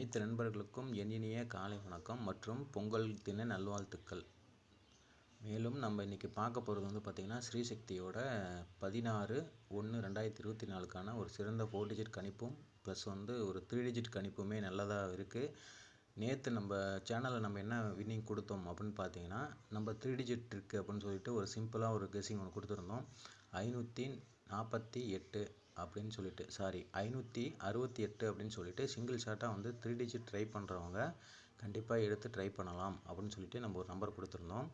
அனைத்து நண்பர்களுக்கும் என் இனிய காலை வணக்கம் மற்றும் பொங்கல் தின நல்வாழ்த்துக்கள். மேலும் நம்ம இன்றைக்கி பார்க்க போகிறது வந்து பார்த்திங்கன்னா ஸ்ரீசக்தியோட பதினாறு ஒன்று ரெண்டாயிரத்தி இருபத்தி நாலுக்கான ஒரு சிறந்த ஃபோர் டிஜிட் கணிப்பும் ப்ளஸ் வந்து ஒரு த்ரீ டிஜிட் கணிப்புமே நல்லதாக இருக்குது நேற்று நம்ம சேனலில் நம்ம என்ன வின்னிங் கொடுத்தோம் அப்படின்னு பார்த்தீங்கன்னா நம்ம த்ரீ டிஜிட் இருக்குது அப்படின்னு சொல்லிட்டு ஒரு சிம்பிளாக ஒரு கெஸிங் ஒன்று கொடுத்துருந்தோம். ஐநூற்றி நாற்பத்தி எட்டு அப்படின்னு சொல்லிட்டு சாரி ஐநூற்றி அறுபத்தி எட்டு அப்படின்னு சொல்லிட்டு சிங்கிள் ஷாட்டாக வந்து த்ரீ டிஜிட் ட்ரை பண்ணுறவங்க கண்டிப்பாக எடுத்து ட்ரை பண்ணலாம் அப்படின்னு சொல்லிட்டு நம்ம ஒரு நம்பர் கொடுத்துருந்தோம்.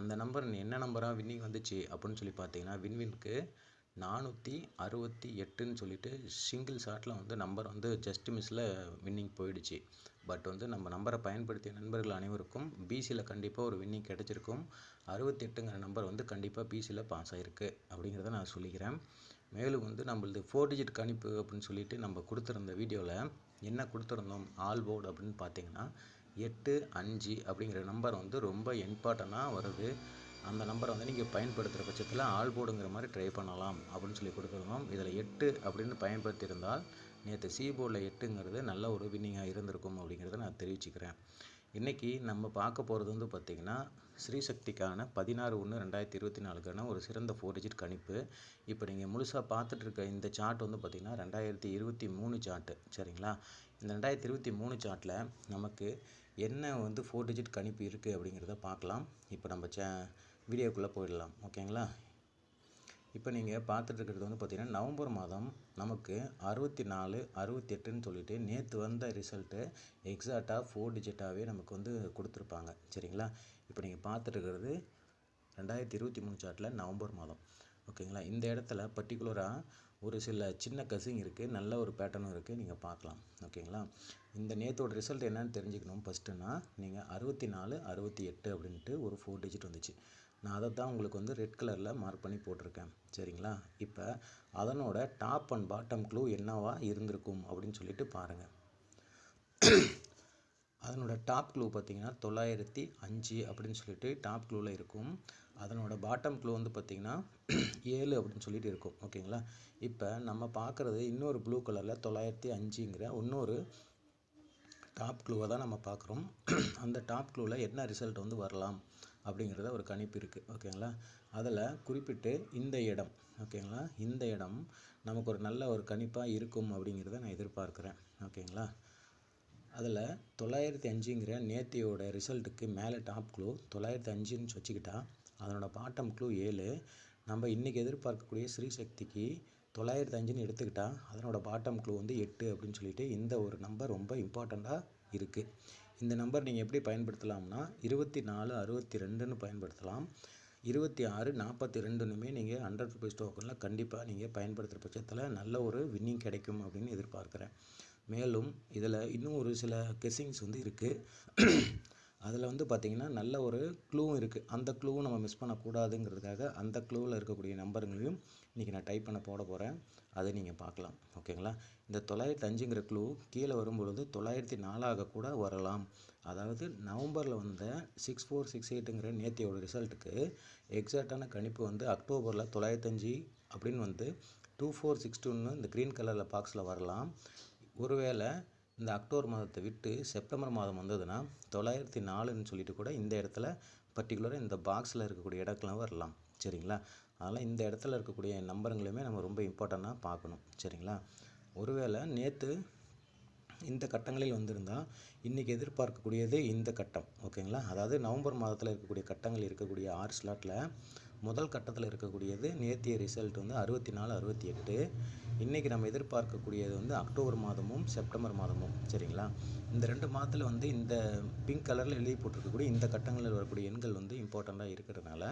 அந்த நம்பர் என்ன நம்பராக வின்னிங் வந்துச்சு அப்படின்னு சொல்லி பார்த்தீங்கன்னா வின்வின்க்கு நானூற்றி அறுபத்தி எட்டுன்னு சொல்லிட்டு சிங்கிள் ஷாட்டில் வந்து நம்பர் வந்து ஜஸ்ட் மிஸ்ஸில் வின்னிங் போயிடுச்சு. பட் வந்து நம்ம நம்பரை பயன்படுத்திய நண்பர்கள் அனைவருக்கும் பிசியில் கண்டிப்பாக ஒரு வின்னிங் கிடச்சிருக்கும். அறுபத்தெட்டுங்கிற நம்பர் வந்து கண்டிப்பாக பிசியில் பாஸ் ஆகிருக்கு அப்படிங்கிறத நான் சொல்லிக்கிறேன். மேலும் வந்து நம்மளது ஃபோர் டிஜிட் கணிப்பு அப்படின்னு சொல்லிட்டு நம்ம கொடுத்துருந்த வீடியோவில் என்ன கொடுத்துருந்தோம்? ஆல் போர்டு அப்படின்னு பார்த்தீங்கன்னா எட்டு அஞ்சு அப்படிங்கிற நம்பர் வந்து ரொம்ப இம்பார்ட்டண்ட்டாக வருது. அந்த நம்பரை வந்து நீங்கள் பயன்படுத்துகிற பட்சத்தில் ஆல் போர்டுங்கிற மாதிரி ட்ரை பண்ணலாம் அப்படின்னு சொல்லி கொடுத்துருந்தோம். இதில் எட்டு அப்படின்னு பயன்படுத்தியிருந்தால் நேற்று சி போர்டில் எட்டுங்கிறது நல்ல ஒரு வின்னிங்காக இருந்திருக்கும் அப்படிங்கிறத நான் தெரிவிச்சுக்கிறேன். இன்றைக்கி நம்ம பார்க்க போகிறது வந்து பார்த்திங்கன்னா ஸ்ரீசக்திக்கான பதினாறு ஒன்று ரெண்டாயிரத்தி இருபத்தி நாலுக்கான ஒரு சிறந்த ஃபோர் டிஜிட் கணிப்பு. இப்போ நீங்கள் முழுசாக பார்த்துட்ருக்க இந்த சார்ட் வந்து பார்த்திங்கன்னா ரெண்டாயிரத்தி இருபத்தி மூணு சார்ட்டு சரிங்களா? இந்த ரெண்டாயிரத்தி இருபத்தி மூணு சார்ட்டில் நமக்கு என்ன வந்து ஃபோர் டிஜிட் கணிப்பு இருக்குது அப்படிங்கிறத பார்க்கலாம். இப்போ நம்ம சே வீடியோக்குள்ளே போயிடலாம் ஓகேங்களா? இப்போ நீங்கள் பார்த்துட்டு இருக்கிறது வந்து பார்த்திங்கன்னா நவம்பர் மாதம் நமக்கு அறுபத்தி நாலு அறுபத்தி எட்டுன்னு சொல்லிட்டு நேற்று வந்த ரிசல்ட்டு எக்ஸாக்டாக ஃபோர் டிஜிட்டாகவே நமக்கு வந்து கொடுத்துருப்பாங்க சரிங்களா? இப்போ நீங்கள் பார்த்துட்டு இருக்கிறது ரெண்டாயிரத்தி இருபத்தி மூணு சார்ட்டில் நவம்பர் மாதம் ஓகேங்களா? இந்த இடத்துல பர்டிகுலராக ஒரு சில சின்ன கசிங் இருக்குது நல்ல ஒரு பேட்டர்னும் இருக்குது நீங்கள் பார்க்கலாம் ஓகேங்களா? இந்த நேற்றோட ரிசல்ட் என்னன்னு தெரிஞ்சுக்கணும். ஃபஸ்ட்டுன்னா நீங்கள் அறுபத்தி நாலு அறுபத்தி எட்டு அப்படின்ட்டு ஒரு ஃபோர் டிஜிட் வந்துச்சு. நான் அதை தான் உங்களுக்கு வந்து ரெட் கலரில் மார்க் பண்ணி போட்டிருக்கேன். சரிங்களா? இப்போ அதனோட டாப் அண்ட் பாட்டம் க்ளூ என்னவா இருந்திருக்கும் அப்படின்னு சொல்லிட்டு பாருங்கள் அதனோட டாப் க்ளூ பார்த்தீங்கன்னா தொள்ளாயிரத்தி அஞ்சு அப்படின்னு சொல்லிட்டு டாப் க்ளூவில் இருக்கும். அதனோட பாட்டம் க்ளூ வந்து பார்த்திங்கன்னா ஏழு அப்படின்னு சொல்லிட்டு இருக்கும். ஓகேங்களா? இப்போ நம்ம பார்க்குறது இன்னொரு ப்ளூ கலரில் தொள்ளாயிரத்தி அஞ்சுங்கிற இன்னொரு டாப் க்ளூவை தான் நம்ம பார்க்குறோம். அந்த டாப் க்ளூவில் என்ன ரிசல்ட் வந்து வரலாம்? அப்படிங்கிறத ஒரு கணிப்பு இருக்குது ஓகேங்களா? அதில் குறிப்பிட்டு இந்த இடம் ஓகேங்களா? இந்த இடம் நமக்கு ஒரு நல்ல ஒரு கணிப்பாக இருக்கும் அப்படிங்கிறத நான் எதிர்பார்க்குறேன். ஓகேங்களா? அதில் தொள்ளாயிரத்தி அஞ்சுங்கிற நேத்தியோட ரிசல்ட்டுக்கு மேலே டாப் க்ளூ தொள்ளாயிரத்தி அஞ்சுன்னு வச்சுக்கிட்டா அதனோட பாட்டம் க்ளூ ஏழு. நம்ம இன்றைக்கி எதிர்பார்க்கக்கூடிய ஸ்ரீசக்திக்கு தொள்ளாயிரத்தி அஞ்சுன்னு எடுத்துக்கிட்டால் அதனோட பாட்டம் க்ளூ வந்து எட்டு அப்படின்னு சொல்லிட்டு இந்த ஒரு நம்பர் ரொம்ப இம்பார்ட்டண்ட்டாக இருக்குது இந்த நம்பர் நீங்கள் எப்படி பயன்படுத்தலாம்னா இருபத்தி நாலு அறுபத்தி ரெண்டுன்னு பயன்படுத்தலாம். இருபத்தி ஆறு நாற்பத்தி ரெண்டுனுமே நீங்கள் ஹண்ட்ரட் ருபீஸ் டோக்கனில் கண்டிப்பாக நீங்கள் பயன்படுத்துகிற பட்சத்தில் நல்ல ஒரு வின்னிங் கிடைக்கும் அப்படின்னு எதிர்பார்க்குறேன். மேலும் இதில் இன்னும் ஒரு சில கெஸ்ஸிங்ஸ் வந்து இருக்குது அதில் வந்து பார்த்திங்கன்னா நல்ல ஒரு க்ளூவும் இருக்குது அந்த க்ளூவும் நம்ம மிஸ் பண்ணக்கூடாதுங்கிறதுக்காக அந்த க்ளூவில் இருக்கக்கூடிய நம்பருங்களையும் இன்றைக்கி நான் டைப் பண்ண போட போகிறேன் அதை நீங்கள் பார்க்கலாம். ஓகேங்களா இந்த தொள்ளாயிரத்தி அஞ்சுங்கிற க்ளூ கீழே வரும்பொழுது தொள்ளாயிரத்தி நாலாக கூட வரலாம். அதாவது நவம்பரில் வந்த சிக்ஸ் ஃபோர் சிக்ஸ் எயிட்டுங்கிற நேத்தியோட ரிசல்ட்டுக்கு எக்ஸாக்டான கணிப்பு வந்து அக்டோபரில் தொள்ளாயிரத்தஞ்சு அப்படின்னு வந்து டூ ஃபோர் சிக்ஸ் டூன்னு இந்த க்ரீன் கலரில் பாக்ஸில் வரலாம். ஒருவேளை இந்த அக்டோபர் மாதத்தை விட்டு செப்டம்பர் மாதம் வந்ததுன்னா தொள்ளாயிரத்தி நாலுன்னு சொல்லிட்டு கூட இந்த இடத்துல பர்டிகுலராக இந்த பாக்ஸில் இருக்கக்கூடிய இடத்துலாம் வரலாம். சரிங்களா? அதனால் இந்த இடத்துல இருக்கக்கூடிய நம்பருங்களையுமே நம்ம ரொம்ப இம்பார்ட்டண்ட்டாக பார்க்கணும். சரிங்களா? ஒருவேளை நேற்று இந்த கட்டங்களில் வந்திருந்தால் இன்றைக்கி எதிர்பார்க்கக்கூடியது இந்த கட்டம். ஓகேங்களா? அதாவது நவம்பர் மாதத்தில் இருக்கக்கூடிய கட்டங்கள் இருக்கக்கூடிய ஆறு ஸ்லாட்டில் முதல் கட்டத்தில் இருக்கக்கூடியது நேத்திய ரிசல்ட் வந்து அறுபத்தி நாலு அறுபத்தி எட்டு இன்றைக்கி நம்ம எதிர்பார்க்கக்கூடியது வந்து அக்டோபர் மாதமும் செப்டம்பர் மாதமும். சரிங்களா? இந்த ரெண்டு மாதத்தில் வந்து இந்த பிங்க் கலரில் எழுதி போட்டிருக்கக்கூடிய இந்த கட்டங்களில் வரக்கூடிய எண்கள் வந்து இம்பார்ட்டண்ட்டாக இருக்கிறதுனால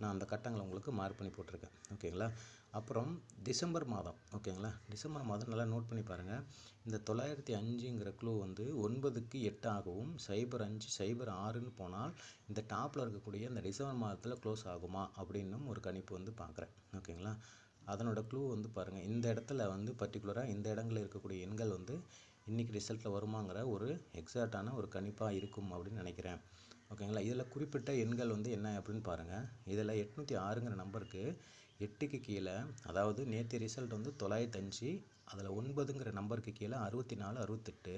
நான் அந்த கட்டங்களை உங்களுக்கு மார்க் பண்ணி போட்டிருக்கேன். ஓகேங்களா அப்புறம் டிசம்பர் மாதம் ஓகேங்களா? டிசம்பர் மாதம் நல்லா நோட் பண்ணி பாருங்கள் இந்த தொள்ளாயிரத்தி அஞ்சுங்கிற க்ளூ வந்து ஒன்பதுக்கு எட்டு ஆகவும் சைபர் அஞ்சு சைபர் ஆறுன்னு போனால் இந்த டாப்பில் இருக்கக்கூடிய இந்த டிசம்பர் மாதத்தில் க்ளோஸ் ஆகுமா அப்படின்னும் ஒரு கணிப்பு வந்து பார்க்குறேன் ஓகேங்களா? அதனோட க்ளூ வந்து பாருங்கள் இந்த இடத்துல வந்து பர்டிகுலராக இந்த இடங்களில் இருக்கக்கூடிய எண்கள் வந்து இன்றைக்கி ரிசல்ட்டில் வருமாங்கிற ஒரு எக்ஸாக்டான ஒரு கணிப்பாக இருக்கும் அப்படின்னு நினைக்கிறேன் ஓகேங்களா? இதில் குறிப்பிட்ட எண்கள் வந்து என்ன அப்படின்னு பாருங்கள் இதில் எட்நூற்றி ஆறுங்கிற நம்பருக்கு எட்டுக்கு கீழே அதாவது நேற்று ரிசல்ட் வந்து தொள்ளாயிரத்தஞ்சு அதில் ஒன்பதுங்கிற நம்பருக்கு கீழே அறுபத்தி நாலு அறுபத்தெட்டு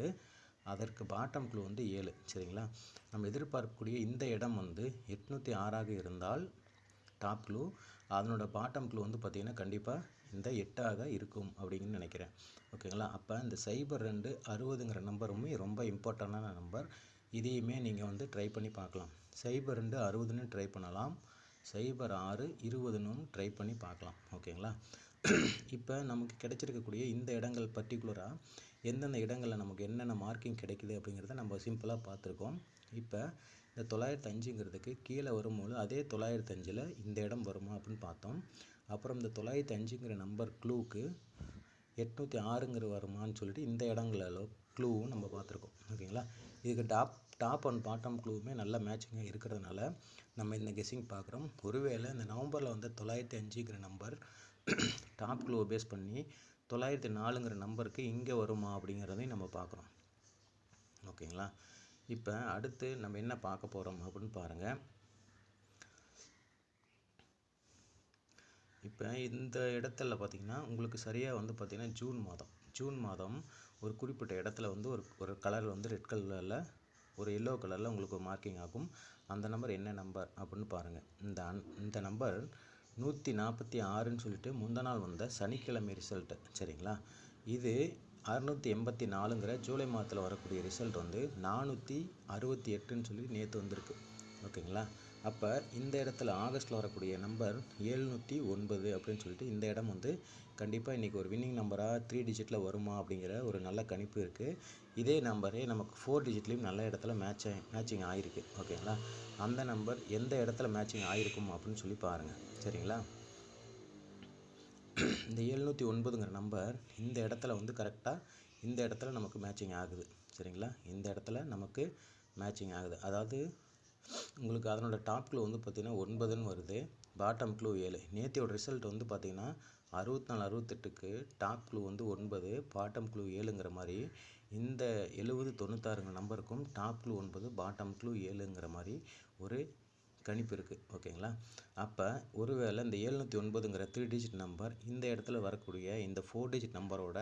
அதற்கு பாட்டம் க்ளூ வந்து ஏழு சரிங்களா? நம்ம எதிர்பார்க்கக்கூடிய இந்த இடம் வந்து எட்நூற்றி ஆறாக இருந்தால் டாப் க்ளூ அதனோட பாட்டம் க்ளூ வந்து பார்த்திங்கன்னா கண்டிப்பாக இந்த எட்டாக இருக்கும் அப்படின்னு நினைக்கிறேன். ஓகேங்களா? அப்போ இந்த சைபர் ரெண்டு அறுபதுங்கிற நம்பருமே ரொம்ப இம்பார்ட்டண்டான நம்பர் இதையுமே நீங்கள் வந்து ட்ரை பண்ணி பார்க்கலாம். சைபர் ரெண்டு அறுபதுன்னு ட்ரை பண்ணலாம். சைபர் ஆறு இருபதுன்னு ட்ரை பண்ணி பார்க்கலாம் ஓகேங்களா இப்போ நமக்கு கிடைச்சிருக்கக்கூடிய இந்த இடங்கள் பர்டிகுலராக எந்தெந்த இடங்களில் நமக்கு என்னென்ன மார்க்கிங் கிடைக்குது அப்படிங்கிறத நம்ம சிம்பிளாக பார்த்துருக்கோம். இப்போ இந்த தொள்ளாயிரத்து அஞ்சுங்கிறதுக்கு கீழே வரும்போது அதே தொள்ளாயிரத்து அஞ்சில் இந்த இடம் வருமா அப்படின்னு பார்த்தோம். அப்புறம் இந்த தொள்ளாயிரத்து அஞ்சுங்கிற நம்பர் க்ளூக்கு எட்நூற்றி ஆறுங்கிற வருமான்னு சொல்லிட்டு இந்த இடங்களில் க்ளூவும் நம்ம பார்த்துருக்கோம் ஓகேங்களா இதுக்கு டாப் டாப் அண்ட் பாட்டம் க்ளூவுமே நல்ல மேட்சிங்காக இருக்கிறதுனால நம்ம இந்த கெஸ்ஸிங் பார்க்குறோம். ஒருவேளை இந்த நவம்பரில் வந்து தொள்ளாயிரத்தி அஞ்சுங்கிற நம்பர் டாப் க்ளூவை பேஸ் பண்ணி தொள்ளாயிரத்தி நாலுங்கிற நம்பருக்கு இங்கே வருமா அப்படிங்கிறதையும் நம்ம பார்க்குறோம். ஓகேங்களா? இப்போ அடுத்து நம்ம என்ன பார்க்க போகிறோம் அப்படின்னு பாருங்கள் இப்போ இந்த இடத்துல பார்த்திங்கன்னா உங்களுக்கு சரியாக வந்து பார்த்திங்கன்னா ஜூன் மாதம். ஜூன் மாதம் ஒரு குறிப்பிட்ட இடத்துல வந்து ஒரு ஒரு கலர் வந்து ரெட் கலரில் ஒரு எல்லோ கலரில் உங்களுக்கு ஒரு மார்க்கிங் ஆகும். அந்த நம்பர் என்ன நம்பர் அப்படின்னு பாருங்கள் இந்த அன் இந்த நம்பர் நூற்றி நாற்பத்தி ஆறுன்னு சொல்லிட்டு முந்த நாள் வந்த சனிக்கிழமை ரிசல்ட்டு சரிங்களா? இது அறுநூற்றி எண்பத்தி நாலுங்கிற ஜூலை மாதத்தில் வரக்கூடிய ரிசல்ட் வந்து நானூற்றி அறுபத்தி எட்டுன்னு சொல்லி நேற்று வந்திருக்கு. ஓகேங்களா? அப்போ இந்த இடத்துல ஆகஸ்ட்டில் வரக்கூடிய நம்பர் ஏழ்நூற்றி ஒன்பது அப்படின்னு சொல்லிட்டு இந்த இடம் வந்து கண்டிப்பாக இன்றைக்கி ஒரு வின்னிங் நம்பராக த்ரீ டிஜிட்டில் வருமா அப்படிங்கிற ஒரு நல்ல கணிப்பு இருக்குது இதே நம்பரே நமக்கு ஃபோர் டிஜிட்லேயும் நல்ல இடத்துல மேட்ச் மேட்சிங் ஆகிருக்கு ஓகேங்களா அந்த நம்பர் எந்த இடத்துல மேட்சிங் ஆகிருக்கும் அப்படின்னு சொல்லி பாருங்கள் சரிங்களா? இந்த எழுநூற்றி ஒன்பதுங்கிற நம்பர் இந்த இடத்துல வந்து கரெக்டாக இந்த இடத்துல நமக்கு மேட்சிங் ஆகுது. சரிங்களா? இந்த இடத்துல நமக்கு மேட்சிங் ஆகுது. அதாவது உங்களுக்கு அதனோட டாப் க்ளூ வந்து பார்த்திங்கன்னா ஒன்பதுன்னு வருது பாட்டம் க்ளூ ஏழு. நேத்தியோட ரிசல்ட் வந்து பார்த்திங்கன்னா அறுபத்தி நாலு அறுபத்தெட்டுக்கு டாப் க்ளூ வந்து ஒன்பது பாட்டம் க்ளூ ஏழுங்கிற மாதிரி இந்த எழுபது தொண்ணூத்தாறுங்கிற நம்பருக்கும் டாப் க்ளூ ஒன்பது பாட்டம் க்ளூ ஏழுங்கிற மாதிரி ஒரு கணிப்பு இருக்குது ஓகேங்களா? அப்போ ஒருவேளை இந்த ஏழ்நூற்றி ஒன்பதுங்கிற த்ரீ டிஜிட் நம்பர் இந்த இடத்துல வரக்கூடிய இந்த ஃபோர் டிஜிட் நம்பரோட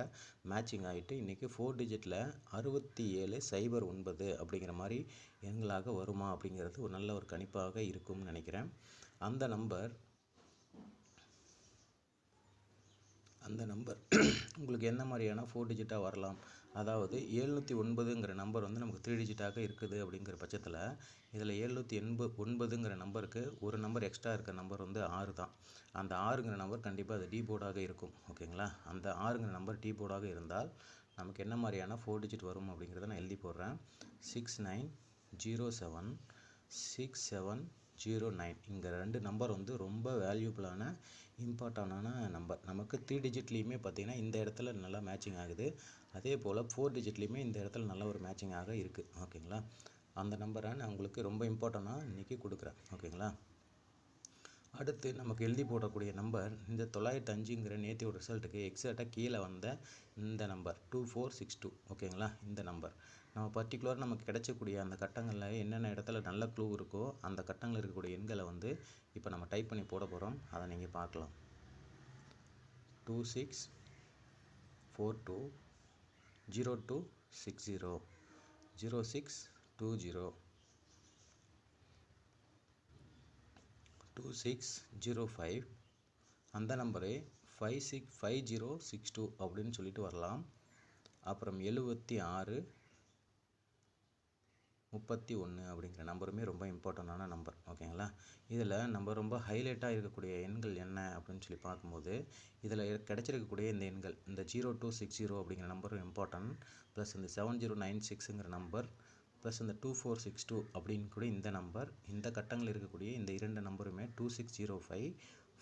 மேட்சிங் ஆகிட்டு இன்றைக்கி ஃபோர் டிஜிட்டில் அறுபத்தி ஏழு சைபர் ஒன்பது அப்படிங்கிற மாதிரி எண்களாக வருமா அப்படிங்கிறது ஒரு நல்ல ஒரு கணிப்பாக இருக்கும்னு நினைக்கிறேன். அந்த நம்பர் அந்த நம்பர். உங்களுக்கு என்ன மாதிரியான ஃபோர் டிஜிட்டாக வரலாம்? அதாவது ஏழ்நூற்றி ஒன்பதுங்கிற நம்பர் வந்து நமக்கு த்ரீ டிஜிட்டாக இருக்குது அப்படிங்கிற பட்சத்தில் இதில் ஏழ்நூற்றி எண்பது ஒன்பதுங்கிற நம்பருக்கு ஒரு நம்பர் எக்ஸ்ட்ரா இருக்கிற நம்பர் வந்து ஆறு தான். அந்த ஆறுங்கிற நம்பர் கண்டிப்பாக அது டீபோர்டாக இருக்கும். ஓகேங்களா? அந்த ஆறுங்கிற நம்பர் டீபோர்டாக இருந்தால் நமக்கு என்ன மாதிரியான ஃபோர் டிஜிட் வரும் அப்படிங்கிறத நான் எழுதி போடுறேன். Six nine zero seven six seven zero nine இங்கே ரெண்டு நம்பர் வந்து ரொம்ப வேல்யூபிளான இம்பார்ட்டண்டான நம்பர் நமக்கு த்ரீ டிஜிட்லேயுமே பார்த்திங்கன்னா இந்த இடத்துல நல்லா மேட்சிங் ஆகுது. அதே போல் ஃபோர் டிஜிட்லேயுமே இந்த இடத்துல நல்ல ஒரு மேட்சிங்காக இருக்குது ஓகேங்களா அந்த நம்பரை நான் உங்களுக்கு ரொம்ப இம்பார்ட்டண்ட்டாக இன்றைக்கி கொடுக்குறேன். ஓகேங்களா அடுத்து நமக்கு எழுதி போடக்கூடிய நம்பர் இந்த தொள்ளாயிரத்து அஞ்சுங்கிற நேத்தியோட ரிசல்ட்டுக்கு எக்ஸாக்டாக கீழே வந்த இந்த number two four six two ஓகேங்களா? இந்த நம்பர். நம்ம பர்டிகுலர் நமக்கு கிடைச்சக்கூடிய அந்த கட்டங்களில் என்னென்ன இடத்துல நல்ல க்ளூ இருக்கோ அந்த கட்டங்களில் இருக்கக்கூடிய எண்களை வந்து இப்போ நம்ம டைப் பண்ணி போட போகிறோம் அதை நீங்கள் பார்க்கலாம். Two six four two zero two six zero zero six two zero two six zero five அந்த number five six five zero six two அப்படின்னு சொல்லிட்டு வரலாம். அப்புறம் எழுபத்தி ஆறு முப்பத்தி ஒன்று அப்படிங்கிற நம்பருமே ரொம்ப இம்பார்ட்டண்ட்டான நம்பர். ஓகேங்களா இதில் நம்ம ரொம்ப ஹைலைட்டாக இருக்கக்கூடிய எண்கள் என்ன அப்படின்னு சொல்லி பார்க்கும்போது இதில் கிடச்சிருக்கக்கூடிய இந்த எண்கள் இந்த ஜீரோ டூ சிக்ஸ் ஜீரோ அப்படிங்கிற நம்பரும் இம்பார்ட்டன்ட் ப்ளஸ் இந்த செவன் ஜீரோ நைன் சிக்ஸுங்கிற நம்பர் ப்ளஸ் இந்த டூ ஃபோர் சிக்ஸ் டூ அப்படின்னு கூட இந்த நம்பர் இந்த கட்டங்களில் இருக்கக்கூடிய இந்த இரண்டு நம்பருமே two six zero five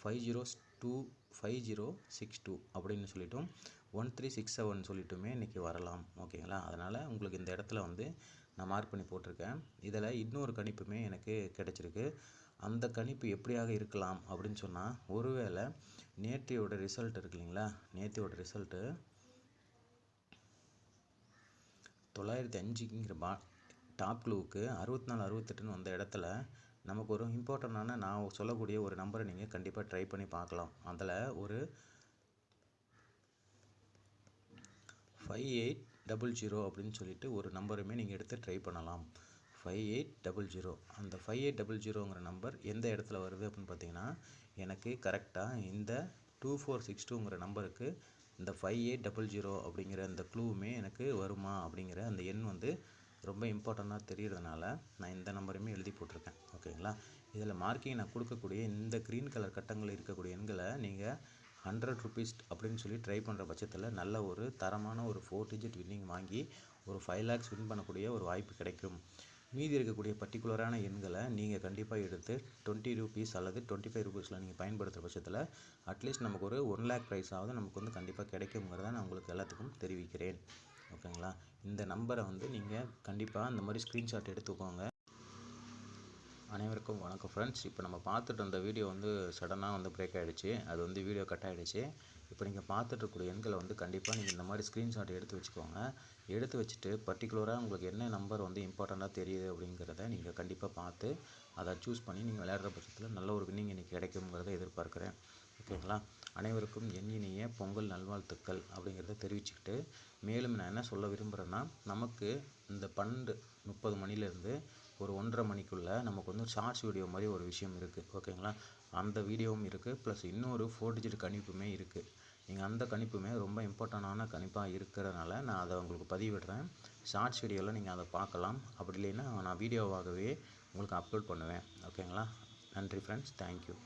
five zero two five zero six two அப்படின்னு சொல்லிட்டும் ஒன் த்ரீ சிக்ஸ் செவன் சொல்லிட்டுமே இன்றைக்கி வரலாம். ஓகேங்களா? அதனால் உங்களுக்கு இந்த இடத்துல வந்து நான் மார்க் பண்ணி போட்டிருக்கேன். இதில் இன்னொரு கணிப்புமே எனக்கு கிடச்சிருக்கு. அந்த கணிப்பு எப்படியாக இருக்கலாம் அப்படின்னு சொன்னால் ஒருவேளை நேற்றையோட ரிசல்ட் இருக்கு இல்லைங்களா? நேற்றையோட ரிசல்ட்டு தொள்ளாயிரத்தி அஞ்சுங்கிற பா டாப் க்ளூவுக்கு அறுபத்தி நாலு அறுபத்தெட்டுன்னு வந்த இடத்துல நமக்கு ஒரு இம்பார்ட்டண்டான நான் சொல்லக்கூடிய ஒரு நம்பரை நீங்கள் கண்டிப்பாக ட்ரை பண்ணி பார்க்கலாம். அதில் ஒரு ஃபைவ் எயிட் டபுள் ஜீரோ அப்படின்னு சொல்லிட்டு ஒரு நம்பருமே நீங்கள் எடுத்து ட்ரை பண்ணலாம். ஃபைவ் எயிட் டபுள் ஜீரோ அந்த ஃபைவ் எயிட் டபுள் ஜீரோங்கிற நம்பர் எந்த இடத்துல வருது அப்படின்னு பார்த்தீங்கன்னா எனக்கு கரெக்டாக இந்த டூ ஃபோர் சிக்ஸ் டூங்கிற நம்பருக்கு இந்த ஃபைவ் எயிட் டபுள் ஜீரோ அப்படிங்கிற அந்த க்ளூவுமே எனக்கு வருமா அப்படிங்கிற அந்த எண் வந்து ரொம்ப இம்பார்ட்டண்ட்டாக தெரியறதுனால நான் இந்த நம்பரையுமே எழுதி போட்டிருக்கேன். ஓகேங்களா இதில் மார்க்கிங் நான் கொடுக்கக்கூடிய இந்த க்ரீன் கலர் கட்டங்கள் இருக்கக்கூடிய எண்களை நீங்கள் ஹண்ட்ரட் ருபீஸ் அப்படின்னு சொல்லி ட்ரை பண்ணுற பட்சத்தில் நல்ல ஒரு தரமான ஒரு ஃபோர் டிஜிட் வின்னிங் வாங்கி ஒரு ஃபைவ் லேக்ஸ் வின் பண்ணக்கூடிய ஒரு வாய்ப்பு கிடைக்கும். மீதி இருக்கக்கூடிய பர்டிகுலரான எண்களை நீங்கள் கண்டிப்பாக எடுத்து டுவெண்ட்டி ருபீஸ் அல்லது டுவெண்ட்டி ஃபைவ் ருபீஸில் நீங்கள் பயன்படுத்துகிற பட்சத்தில் அட்லீஸ்ட் நமக்கு ஒரு ஒன் லேக் ப்ரைஸாவது நமக்கு வந்து கண்டிப்பாக கிடைக்குங்கிறத நான் உங்களுக்கு எல்லாத்துக்கும் தெரிவிக்கிறேன். ஓகேங்களா இந்த நம்பரை வந்து நீங்கள் கண்டிப்பாக இந்த மாதிரி ஸ்க்ரீன்ஷாட் எடுத்துக்கோங்க. அனைவருக்கும் வணக்கம் ஃப்ரெண்ட்ஸ் இப்போ நம்ம பார்த்துட்டு இருந்த வீடியோ வந்து சடனாக வந்து பிரேக் ஆகிடுச்சு அது வந்து வீடியோ கட் ஆகிடுச்சு இப்போ நீங்கள் பார்த்துட்டு இருக்கக்கூடிய எண்களை வந்து கண்டிப்பாக நீங்கள் இந்த மாதிரி ஸ்க்ரீன்ஷாட் எடுத்து வச்சுக்கோங்க. எடுத்து வச்சுட்டு பர்டிகுலராக உங்களுக்கு என்ன நம்பர் வந்து இம்பார்ட்டண்ட்டாக தெரியுது அப்படிங்கிறத நீங்கள் கண்டிப்பாக பார்த்து அதை சூஸ் பண்ணி நீங்கள் விளையாடுற பட்சத்தில் நல்ல ஒரு வின்னிங் இன்றைக்கி கிடைக்குங்கிறத எதிர்பார்க்குறேன். ஓகேங்களா அனைவருக்கும் என் இனிய பொங்கல் நல்வாழ்த்துக்கள் அப்படிங்கிறத தெரிவிச்சுக்கிட்டு மேலும் நான் என்ன சொல்ல விரும்புகிறேன்னா நமக்கு இந்த பன்னெண்டு முப்பது மணிலேருந்து ஒரு ஒன்றரை மணிக்குள்ளே நமக்கு வந்து ஷார்ட்ஸ் வீடியோ மாதிரி ஒரு விஷயம் இருக்குது ஓகேங்களா? அந்த வீடியோவும் இருக்குது ப்ளஸ் இன்னொரு ஃபோர் டிஜிட் கணிப்புமே இருக்குது நீங்கள் அந்த கணிப்புமே ரொம்ப இம்பார்ட்டண்டான கணிப்பாக இருக்கிறதுனால நான் அதை உங்களுக்கு பதிவிடுறேன். ஷார்ட்ஸ் வீடியோவில் நீங்கள் அதை பார்க்கலாம். அப்படி இல்லைன்னா நான் வீடியோவாகவே உங்களுக்கு அப்லோட் பண்ணுவேன். ஓகேங்களா? நன்றி ஃப்ரெண்ட்ஸ் தேங்க்யூ